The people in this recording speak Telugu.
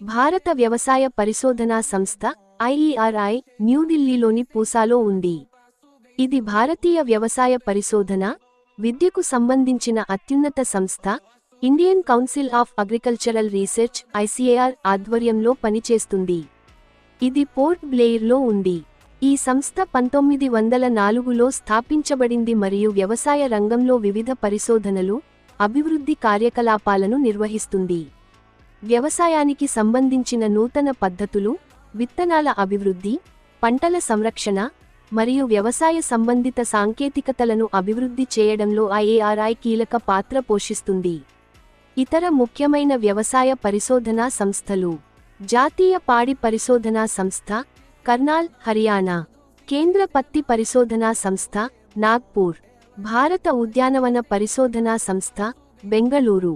భారత వ్యవసాయ పరిశోధనా సంస్థ ఐఈఆర్ఐ న్యూఢిల్లీలోని పూసాలో ఉంది. ఇది భారతీయ వ్యవసాయ పరిశోధన విద్యకు సంబంధించిన అత్యున్నత సంస్థ Indian council of agricultural research ICAR ఆధ్వర్యంలో పనిచేస్తుంది. ఇది పోర్ట్ బ్లెయిర్లో ఉంది. ఈ సంస్థ పంతొమ్మిది వందల నాలుగులో స్థాపించబడింది మరియు వ్యవసాయ రంగంలో వివిధ పరిశోధనలు అభివృద్ధి కార్యకలాపాలను నిర్వహిస్తుంది. వ్యవసాయానికి సంబంధించిన నూతన పద్ధతులు విత్తనాల అభివృద్ధి పంటల సంరక్షణ మరియు వ్యవసాయ సంబంధిత సాంకేతికతలను అభివృద్ధి చేయడంలో ఐఏఆర్ఐ కీలక పాత్ర పోషిస్తుంది. ఇతర ముఖ్యమైన వ్యవసాయ పరిశోధనా సంస్థలు జాతీయ పాడి పరిశోధనా సంస్థ కర్నాల్ హర్యానా కేంద్ర పత్తి పరిశోధనా సంస్థ నాగ్పూర్ భారత ఉద్యానవన పరిశోధనా సంస్థ బెంగళూరు.